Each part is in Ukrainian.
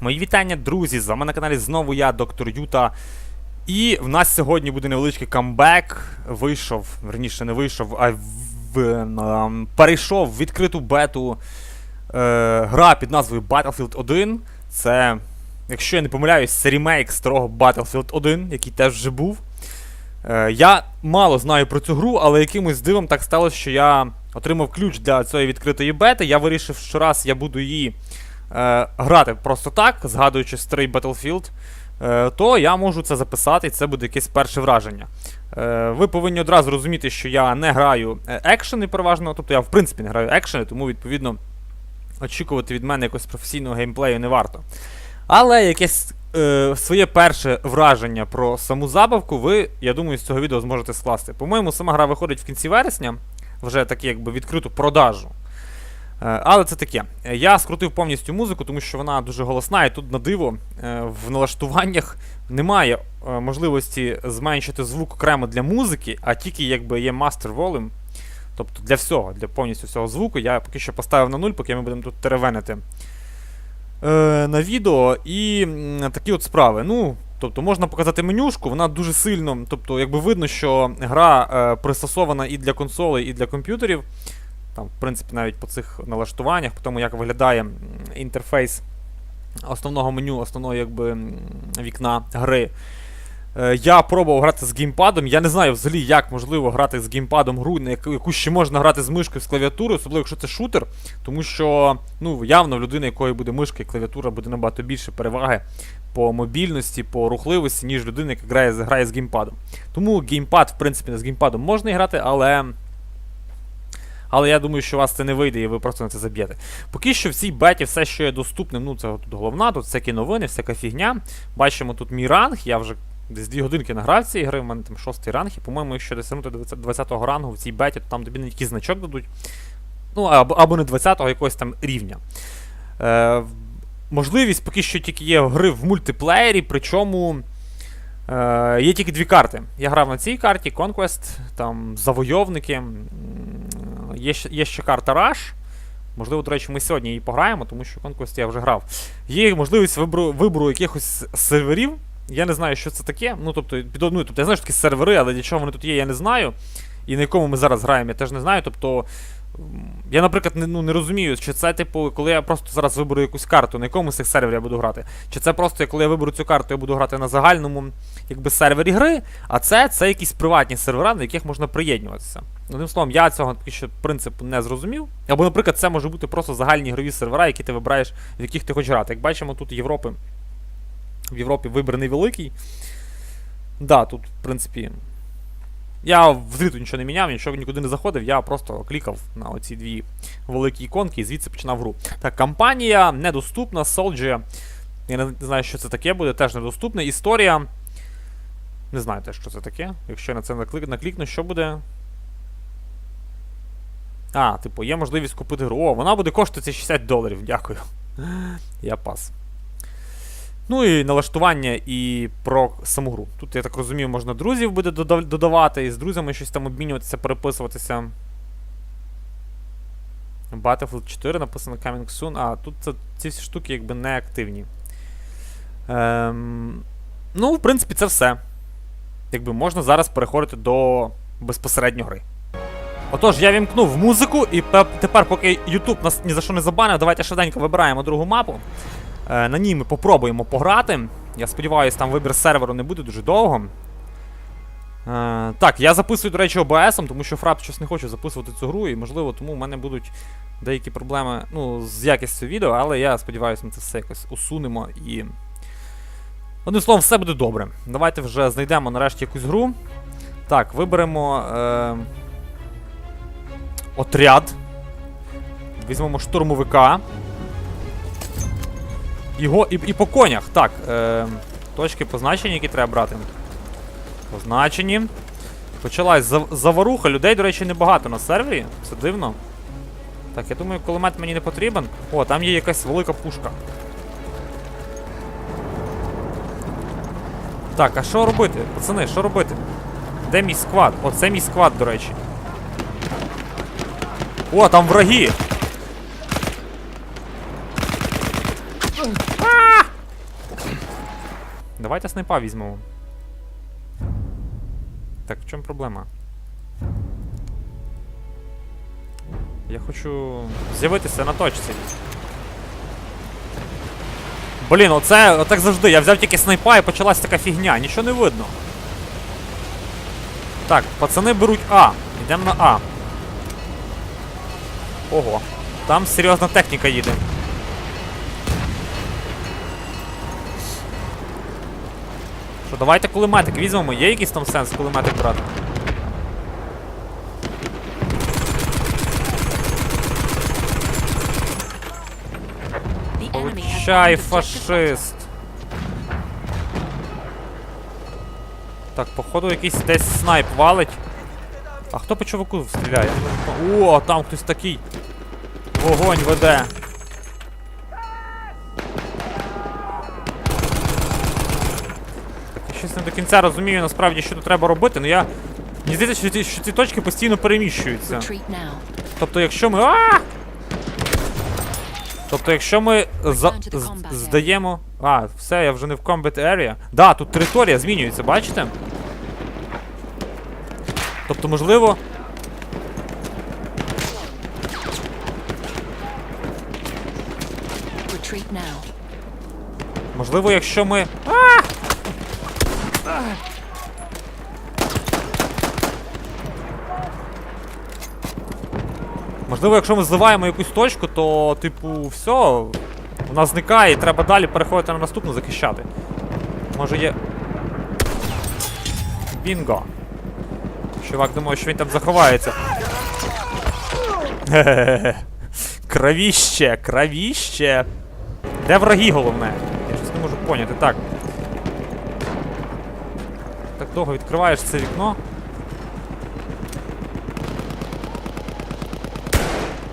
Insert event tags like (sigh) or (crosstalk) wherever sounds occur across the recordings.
Мої вітання, друзі! З вами на каналі знову я, доктор Юта. І в нас сьогодні буде невеличкий камбек. Вийшов, верніше не вийшов, а в, ем, перейшов в відкриту бету е, гра під назвою Battlefield 1. Це, якщо я не помиляюсь, це ремейк старого Battlefield 1, який теж вже був. Е, я мало знаю про цю гру, але якимось дивом так сталося, що я отримав ключ для цієї відкритої бети. Я вирішив, що раз я буду її е, грати просто так, згадуючи старий Battlefield, е, то я можу це записати, і це буде якесь перше враження. Е, ви повинні одразу розуміти, що я не граю е, екшени переважно, тобто я в принципі не граю екшени, тому відповідно очікувати від мене якогось професійного геймплею не варто. Але якесь е, своє перше враження про саму забавку ви, я думаю, з цього відео зможете скласти. По-моєму, сама гра виходить в кінці вересня, вже такі якби відкриту продажу. Е, Але це таке. Я скрутив повністю музику, тому що вона дуже голосна, і тут на диво е, в налаштуваннях немає е, можливості зменшити звук окремо для музики, а тільки якби є master volume. Тобто для всього, для повністю всього звуку. Я поки що поставив на нуль, поки ми будемо тут теревенити на відео. І такі от справи. Ну, тобто можна показати менюшку, вона дуже сильно, тобто, якби видно, що гра пристосована і для консолей, і для комп'ютерів. Там, в принципі, навіть по цих налаштуваннях, по тому, як виглядає інтерфейс основного меню, основного якби, вікна гри. Е, Я пробував грати з геймпадом. Я не знаю взагалі, як можливо грати з геймпадом гру, на яку, ще можна грати з мишкою з клавіатурою, особливо якщо це шутер. Тому що ну, явно в людини, якої буде мишка і клавіатура, буде набагато більше переваги по мобільності, по рухливості, ніж людина, яка грає, грає з геймпадом. Тому геймпад, в принципі, з геймпадом можна грати, але. Але я думаю, що у вас це не вийде і ви просто на це заб'єте. Поки що в цій беті все, що є доступним, ну це тут головна, тут всякі новини, всяка фігня. Бачимо тут мій ранг, я вже десь 2 годинки награв цієї гри, в мене там шостий ранг, і, по-моєму, якщо досягнути 20-го рангу в цій беті, то там тобі не якийсь значок дадуть. Ну, або, або не 20-го якогось там рівня. Е, можливість поки що тільки є гри в мультиплеєрі, причому. Е, є тільки дві карти. Я грав на цій карті Conquest, там завойовники. Є, є ще карта Rush. Можливо, до речі, ми сьогодні її пограємо, тому що Conquest я вже грав. Є можливість вибору, вибору якихось серверів. Я не знаю, що це таке. Ну, тобто, під, ну, тобто я знаю, що такі сервери, але для чого вони тут є, я не знаю. І на якому ми зараз граємо, я теж не знаю. Тобто, я, наприклад, не, ну, не розумію, чи це, типу, коли я просто зараз виберу якусь карту, на якому з цих серверів я буду грати. Чи це просто, коли я виберу цю карту, я буду грати на загальному якби, сервері гри, а це, це якісь приватні сервера, на яких можна приєднуватися. Одним словом, я цього поки принципу не зрозумів. Або, наприклад, це може бути просто загальні ігрові сервера, які ти вибираєш, в яких ти хочеш грати. Як бачимо, тут Європи. В Європі вибір невеликий. Да, тут, в принципі. Я взриту нічого не міняв, нічого нікуди не заходив, я просто клікав на оці дві великі іконки і звідси починав гру. Так, кампанія недоступна, Soldier. Я не знаю, що це таке буде, теж недоступна. Історія. Не знаю теж, що це таке. Якщо я на це наклікну, що буде. А, типу, є можливість купити гру. О, вона буде коштувати 60 доларів, дякую. Я пас. Ну і налаштування і про саму гру. Тут, я так розумію, можна друзів буде додавати, і з друзями щось там обмінюватися, переписуватися. Battlefield 4 написано Coming Soon. А, тут це, ці всі штуки якби не активні. Ем, ну, в принципі, це все. Якби можна зараз переходити до безпосередньо гри. Отож, я вімкнув музику, і тепер, поки YouTube нас ні за що не забанив, давайте швиденько вибираємо другу мапу. Е, на ній ми попробуємо пограти. Я сподіваюся, там вибір серверу не буде дуже довго. Е, так, я записую, до речі, OBS, тому що Фрап щось не хоче записувати цю гру, і можливо, тому в мене будуть деякі проблеми ну, з якістю відео, але я сподіваюся, ми це все якось усунемо і. Одним словом, все буде добре. Давайте вже знайдемо нарешті якусь гру. Так, виберемо. Е... Отряд. Візьмемо штурмовика. Його і, і по конях. Так. Е, точки позначені, які треба брати. Позначені. Почалась заваруха. Людей, до речі, небагато на сервері. Це дивно. Так, я думаю, кулемет мені не потрібен. О, там є якась велика пушка. Так, а що робити? Пацани, що робити? Де мій сквад? О, це мій сквад, до речі. О, там враги! Давайте снайпа візьмемо. Так, в чому проблема? Я хочу з'явитися на точці. Блін, оце отак завжди. Я взяв тільки снайпа і почалась така фігня, нічого не видно. Так, пацани беруть А. Йдемо на А. Ого. Там серйозна техніка їде. Що, давайте кулеметик візьмемо. Є якийсь там сенс кулеметик брати? The Чай, bombed objective Butter. фашист. Так, походу якийсь десь снайп валить. А хто по чуваку стріляє? О, там хтось такий. Вогонь веде. Я щось не до кінця розумію насправді, що тут треба робити, але я. Мені здається, що ці, що ці точки постійно переміщуються. Тобто, якщо ми. А! Тобто, якщо ми за... Здаємо. А, все, я вже не в combat area. Да, тут територія змінюється, бачите? Тобто, можливо. Можливо, якщо ми. А! Можливо, якщо ми зливаємо якусь точку, то, типу, все, вона зникає і треба далі переходити на наступну захищати. Може є. Бінго. Чувак думає, що він там заховається. Хе-хе-хе. Кровіще, кровіще. Де враги головне? Поняти. Так. Так довго відкриваєш це вікно.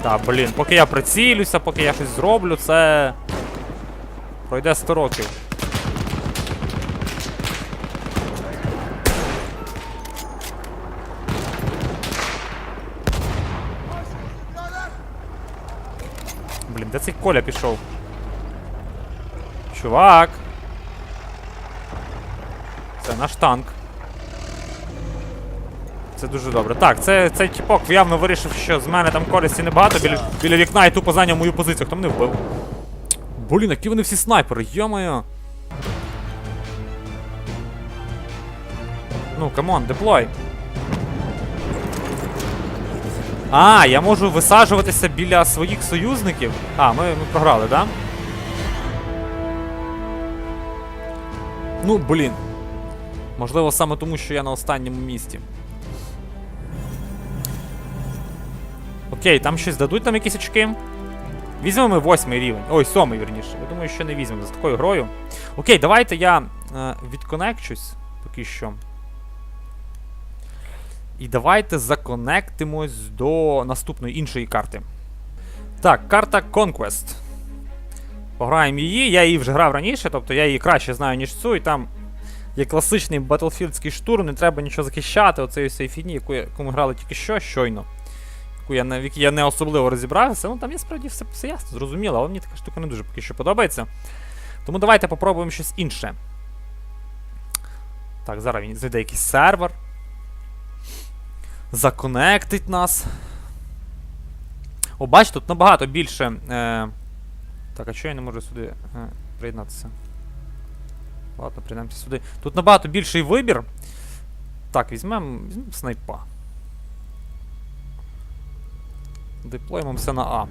Та, блін, поки я прицілюся, поки я щось зроблю, це. Пройде 100 років. Блін, де цей Коля пішов? Чувак. Наш танк. Це дуже добре. Так, це, цей тіпок явно вирішив, що з мене там користі небагато біля, біля вікна і тупо зайняв мою позицію. Хто мене вбив? Блін, які вони всі снайпери, йо-моє. Ну, камон, деплой. А, я можу висаджуватися біля своїх союзників. А, ми, ми програли, да? Ну, блін. Можливо, саме тому, що я на останньому місці. Окей, там щось дадуть там якісь очки. Візьмемо ми восьмий рівень. Ой, сьомий, вірніше. Я думаю, що не візьмемо за такою грою. Окей, давайте я е, відконекчусь поки що. І давайте законектимось до наступної іншої карти. Так, карта Conquest. Пограємо її. Я її вже грав раніше, тобто я її краще знаю, ніж цю, і там є класичний батлфілдський штурм, не треба нічого захищати, оцеї всієї фігні, яку, яку ми грали тільки що, щойно. Яку я, в якій я не особливо розібрався. Ну там є справді все, все ясно, зрозуміло, але мені така штука не дуже поки що подобається. Тому давайте попробуємо щось інше. Так, зараз він знайде якийсь сервер. Законектить нас. О, бач, тут набагато більше. Е... Так, а чого я не можу сюди е, приєднатися? Ладно, принаймні сюди. Тут набагато більший вибір. Так, візьмемо візьмем снайпа. Деплоймемося на А.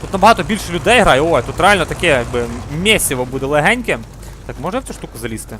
Тут набагато більше людей грає. Ой, тут реально таке, якби, місіво буде легеньке. Так, може в цю штуку залізти?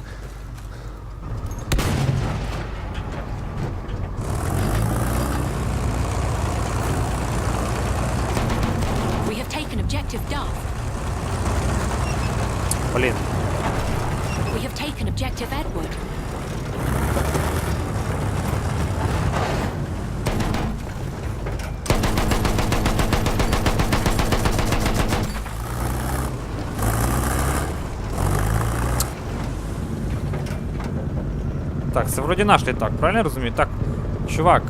тільки наш літак, правильно я розумію? Так, чувак.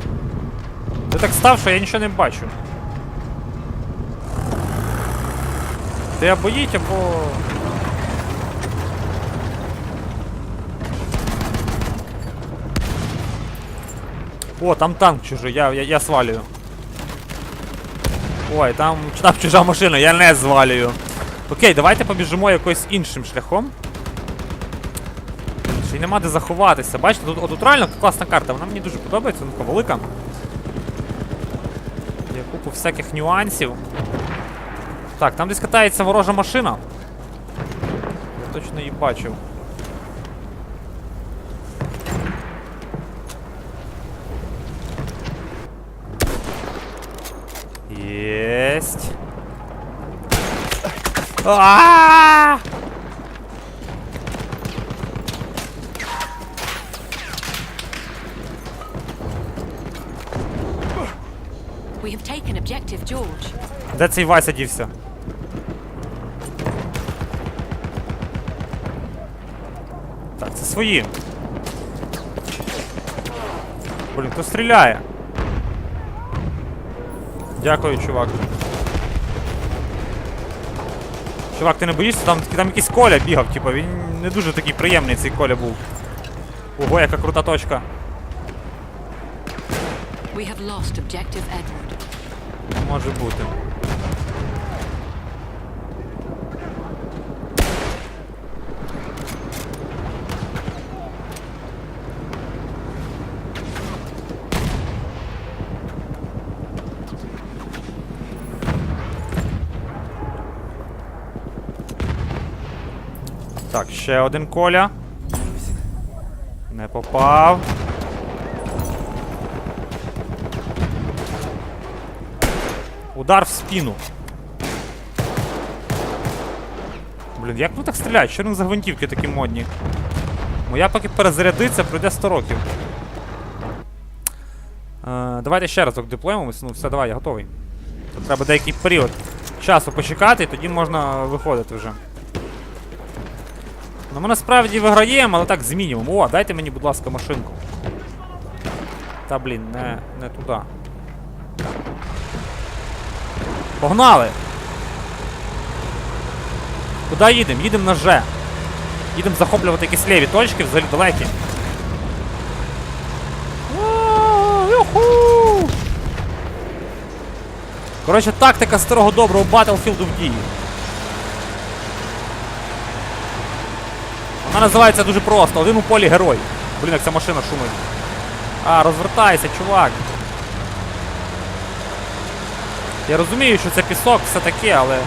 Ти так став, що я нічого не бачу. Ти або їдь, або... О, там танк чужий, я я, я свалюю. Ой, там там чужа машина, я не звалюю. Окей, давайте побіжимо якось іншим шляхом. Нема де заховатися. Бачите, тут, от, реально класна карта, вона мені дуже подобається, вона така велика. Є купу всяких нюансів. Так, там десь катається ворожа машина. Я точно її бачив. Єсть. А! We have taken objective George. Де цей Вася дівся? Так, це свої. Блін, хто стріляє? Дякую, чувак. Чувак, ти не боїшся? Там, там якийсь Коля бігав, типу, він не дуже такий приємний цей Коля був. Ого, яка крута точка. We have lost objective Edward. Може бути. Так, ще один коля. Не попав. Удар в спину. Блін, як ви так стріляють? Що вони за гвинтівки такі модні? Моя поки перезарядиться, пройде 100 років. Е, давайте ще разок деплоїмося. Ну все, давай, я готовий. Тут треба деякий період часу почекати, і тоді можна виходити вже. Ну ми насправді виграємо, але так з. О, дайте мені, будь ласка, машинку. Та блін, не, не туди. Погнали! Куди їдемо? Їдемо на Ж. Їдемо захоплювати якісь ліві точки, взагалі далекі. Коротше, тактика старого доброго Battlefield в дії. Вона називається дуже просто. Один у полі герой. Блін, як ця машина шумить. А, розвертайся, чувак. Я розумію, що це пісок, все таке, але.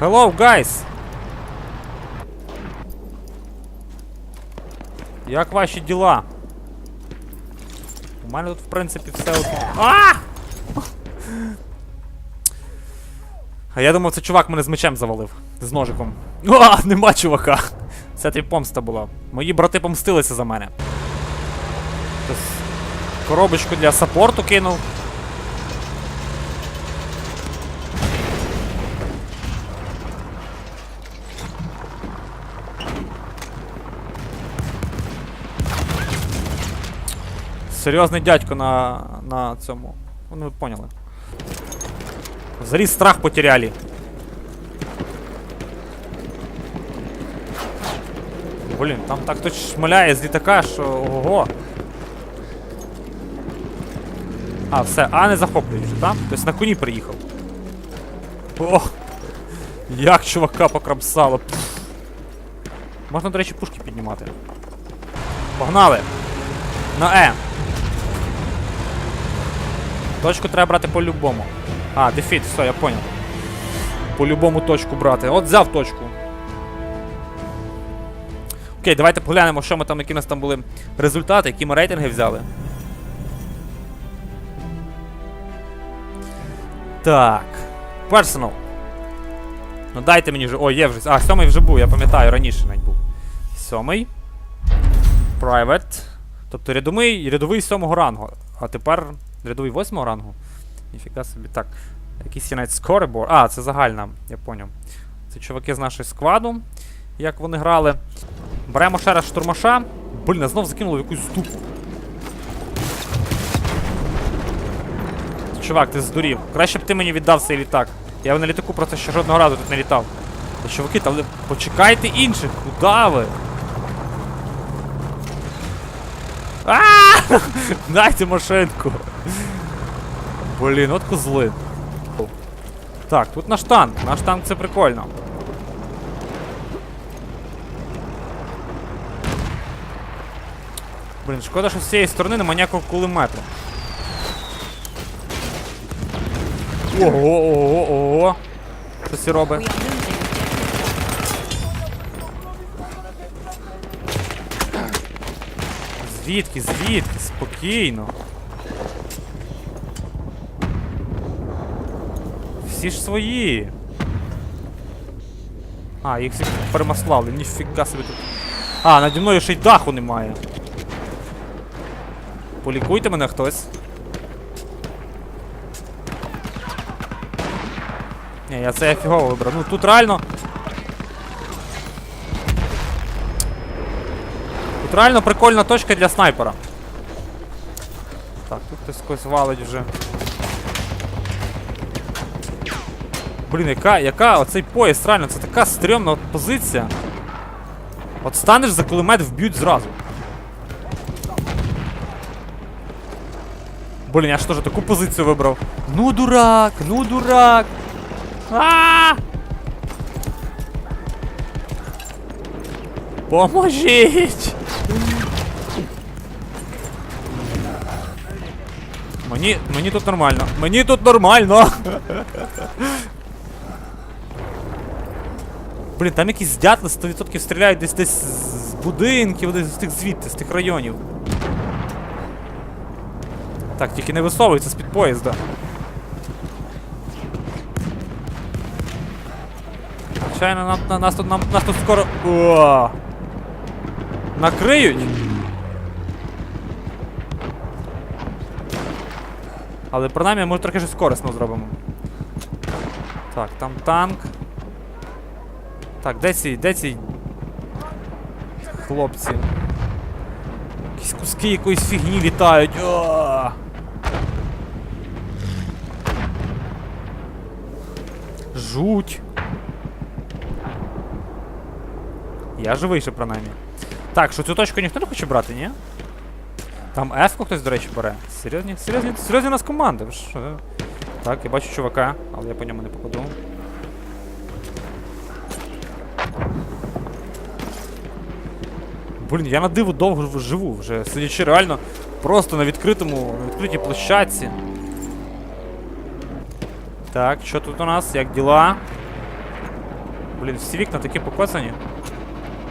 Hello, guys! Як ваші діла? У мене тут, в принципі, все. А! А я думав, це чувак мене з мечем завалив. З ножиком. (laughs) О, нема чувака. Це тобі помста була. Мої брати помстилися за мене. Коробочку для саппорту кинув. Серйозний дядько на, на цьому. Ну, ви поняли. Взагалі страх потеряли. Блін, там так хтось шмаляє з літака, що ого. А, все, а не захоплюють вже, так? Тобто на коні приїхав. Ох! Як чувака покрамсало. Можна, до речі, пушки піднімати. Погнали! На Е. Точку треба брати по-любому. А, дефіт, все, я понял. По-любому точку брати. От взяв точку. Окей, давайте поглянемо, що ми там, які у нас там були результати, які ми рейтинги взяли. Так. Personal. Ну дайте мені вже. О, є вже. А, сьомий вже був, я пам'ятаю, раніше навіть був. Сьомий. Private. Тобто рядовий, рядовий сьомого рангу. А тепер рядовий восьмого рангу. Ніфіга собі. Так. Якийсь є навіть scoreboard. А, це загальна, я поняв. Це чуваки з нашої складу, як вони грали. Беремо ще раз штурмаша. Блін, знов закинули в якусь дупу. чувак, ти здурів. Краще б ти мені віддав цей літак. Я на літаку просто ще жодного разу тут не літав. Та чуваки, та ви почекайте інших, куда ви? А! (laughs) Дайте машинку. Блін, от козли. Так, тут наш танк. Наш танк це прикольно. Блін, шкода, що з цієї сторони немає ніякого кулемету. Ого, ого, ого. Щось і We робить. Звідки, звідки? Спокійно. Всі ж свої. А, їх всіх перемаслали, ніфіга собі тут. А, наді мною ще й даху немає. Полікуйте мене хтось. Ні, я це фігово вибрав. Ну тут реально. Тут реально прикольна точка для снайпера. Так, тут хтось когось валить вже. Блін, яка, яка оцей поїзд, реально, це така стрьомна позиція. От станеш за кулемет, вб'ють зразу. Блін, я ж теж таку позицію вибрав. Ну дурак, ну дурак. А! Поможіть! Мені, мені тут нормально. Мені тут нормально. (laughs) Блін, там якісь дятли 100% стріляють десь десь з будинків, десь з тих звідти, з тих районів. Так, тільки не висовується з-під поїзда. Звичайно, нам, на, нас, тут, нам, нас тут скоро. О! Накриють? Але принаймні ми трохи щось корисного зробимо. Так, там танк. Так, де ці, де ці хлопці? Якісь куски якоїсь фігні літають. О! Жуть. Я живий ще принаймні. Так, що цю точку ніхто не хоче брати, ні? Там F-ку хтось, до речі, бере. Серйозні? Серйозні, серйозні у нас команда. що? Так, я бачу чувака, але я по ньому не попаду. Блін, я на диво довго живу вже, сидячи реально просто на відкритому, на відкритій площадці. Так, що тут у нас? Як діла? Блін, всі вікна такі покоцані.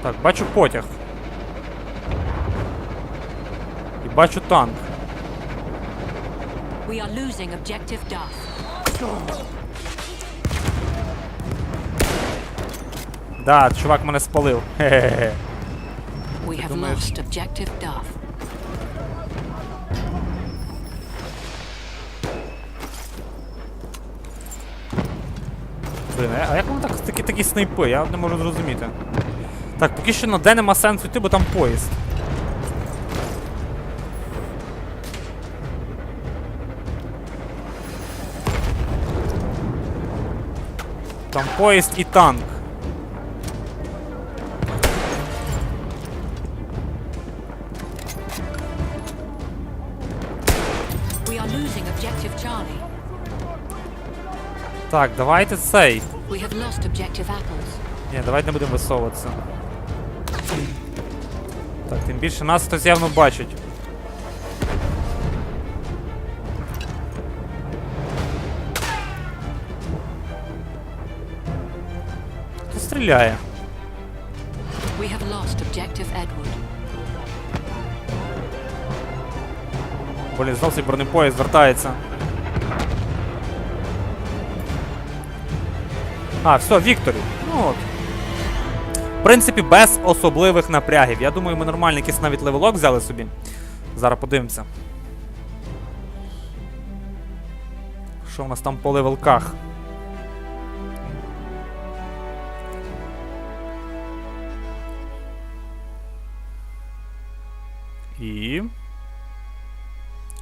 Так, бачу потяг. І бачу танк. We are losing objective Duff. Да, чувак мене спалив. Хе-хе-хе. We have lost objective Duff. Блін, а як воно так такі, такі снайпи? Я не можу зрозуміти. Так, поки що на де нема сенсу йти, бо там поїзд. Там поїзд і танк. Так, давайте цей. We have lost objective Apples. Ні, давайте не будемо висовуватися. Так, тим більше нас хтось явно бачить. Хто стріляє? We have lost objective Edward. Блін, знов цей бронепоїзд звертається. А, все, Вікторі. Ну от. В принципі, без особливих напрягів. Я думаю, ми нормальний якийсь навіть левелок взяли собі. Зараз подивимося. Що в нас там по левелках?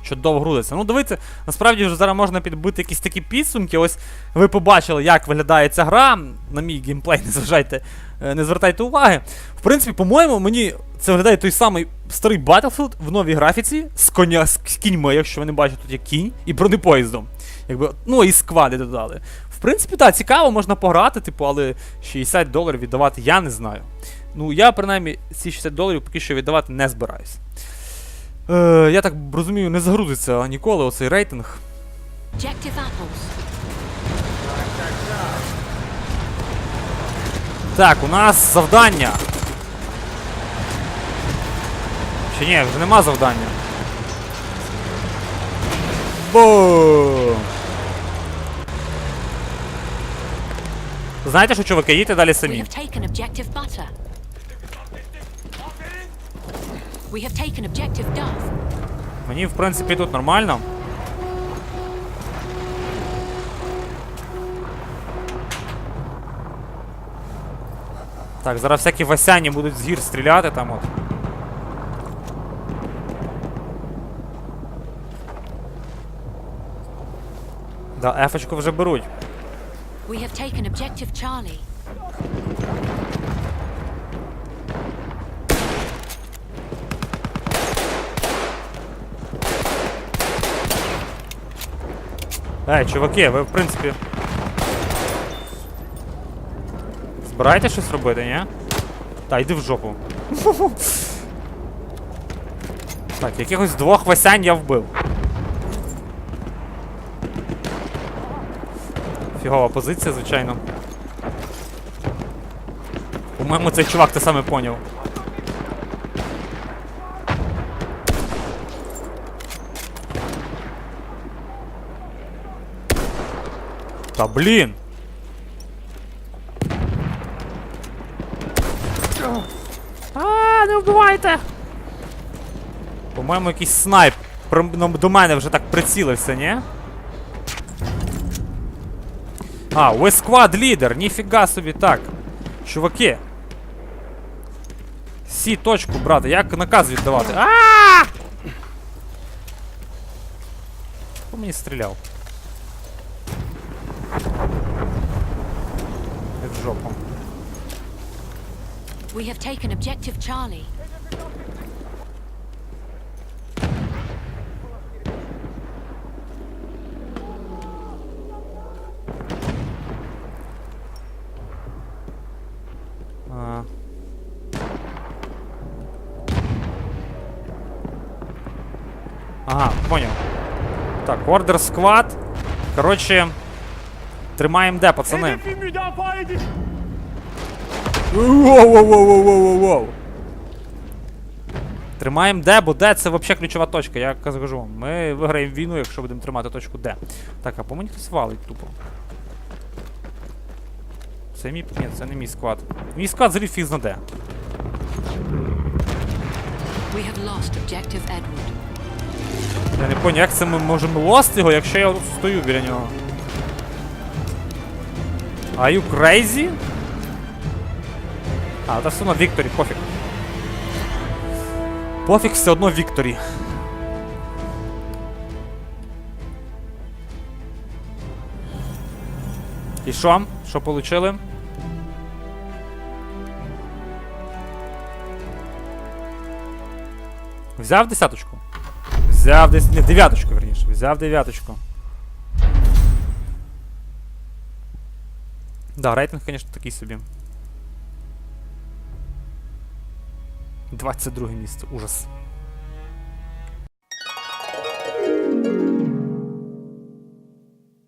Чудово грузиться. Ну, дивіться, насправді вже зараз можна підбити якісь такі підсумки. Ось ви побачили, як виглядає ця гра. На мій геймплей не зважайте, е, не звертайте уваги. В принципі, по-моєму, мені це виглядає той самий старий Battlefield в новій графіці з коня з кіньми, якщо ви не бачите, тут є кінь, і бронепоїздом. Якби, ну і сквади додали. В принципі, так, цікаво, можна пограти, типу, але 60 доларів віддавати я не знаю. Ну, я принаймні ці 60 доларів поки що віддавати не збираюсь. Е, я так розумію, не загрузиться ніколи оцей рейтинг. Так, у нас завдання. Чи ні, вже нема завдання. Бум! Знаєте що, чуваки, їдьте далі самі. We have taken objective dove. Мені, в принципі, тут нормально. Так, зараз всякі васяні будуть з гір стріляти там от. Да, ефочку вже беруть. We have taken objective Charlie. Ей, чуваки, ви в принципі. Збираєте щось робити, ні? Та, йди в жопу. (laughs) Так, якихось двох васянь я вбив. Фігова позиція, звичайно. По-моєму, цей чувак те саме поняв. Та блін! А, не вбивайте! По-моєму, якийсь снайп при- ну, до мене вже так прицілився, ні? А, ви сквад лідер, ніфіга собі так. Чуваки. Сі точку, брати, як наказ віддавати? А! Хто мені стріляв? Жопу. We have taken objective Charlie. А. Ага, понял. Так, Order Squad. Коротше. Тримаємо де, пацани. Воу-воу-воу-воу-воу-воу. Тримаємо Д, бо Д це взагалі ключова точка, я кажу вам. Ми виграємо війну, якщо будемо тримати точку Д. Так, а по мені хтось валить тупо. Це мій. Ні, це не мій склад. Мій склад зрів фіг зна де. We have lost objective Edward. Я не понял, як це ми можемо лост його, якщо я стою біля нього. Are you crazy? А, та все одно Вікторі, пофіг. Пофіг все одно Вікторі. І що? Що получили? Взяв десяточку? Взяв десь. Ні, дев'яточку, верніше. Взяв дев'яточку. Да, рейтинг, звісно, такий собі. 22 місце. Ужас.